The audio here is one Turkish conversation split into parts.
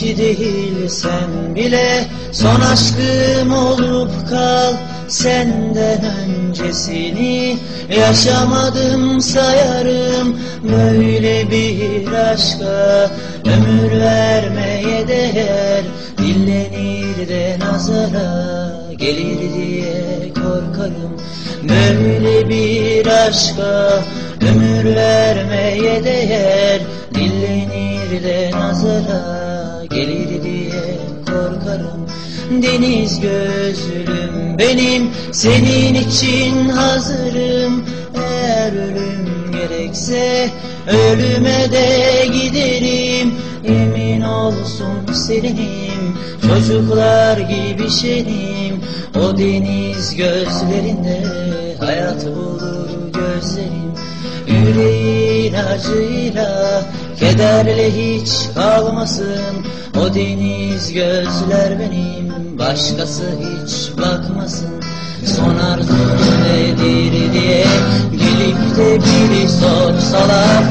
değilsen bile Son aşkım olup kal. Senden öncesini Yaşamadım sayarım. Böyle bir aşka Ömür vermeye değer. Dillenir de nazara Gelir diye korkarım. Böyle bir aşka Ömür vermeye değer. Dillenir de nazara Gelir diye korkarım. Deniz gözlüm benim Senin için hazırım. Eğer ölüm gerekse Ölüme de giderim. Emin olsun seninim Çocuklar gibi şenim O deniz gözlerinde Hayat bulur gözlerim. Yüreğin acıyla Kederle hiç kalmasın O deniz gözler benim Başkası hiç bakmasın. Son arzun nedir diye Gelip de biri sorsalar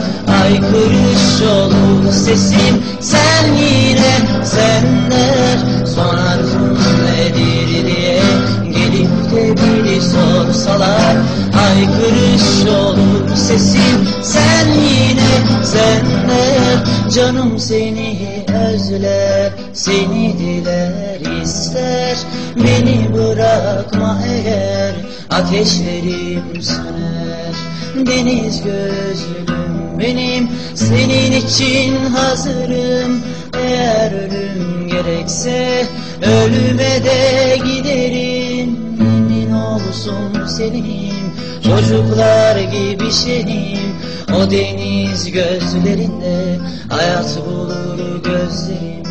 Aykırış olur sesim Sen yine sen der Son arzun nedir diye Gelip de biri sorsalar Aykırış olur sesim Sen yine sen der Canım seni özler Seni diler ister. Beni bırakma eğer Ateşlerim söner Deniz gözlüm benim Senin için hazırım. Eğer ölüm gerekse Ölüme de giderim. Emin olsun senin Çocuklar gibi şenim O deniz gözlerinde Hayat bulur gözlerim.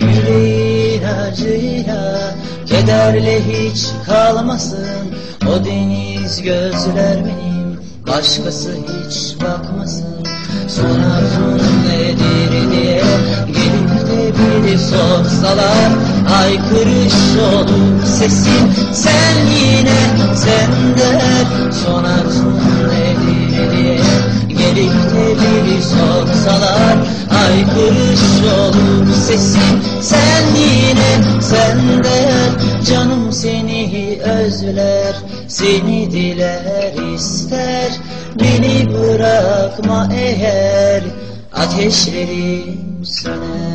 Yüreğin acıyla Kederle hiç kalmasın. O deniz gözler benim Başkası hiç bakmasın. Son arzun nedir diye Gelip de biri sorsalar Aykırış olur sesin. Sen yine sen der Son arzun Gelip de biri sorsalar Aykırış olur sesin Sen yine sen der Canım seni özler. Seni diler ister Beni bırakma eğer. Ateşlerim söner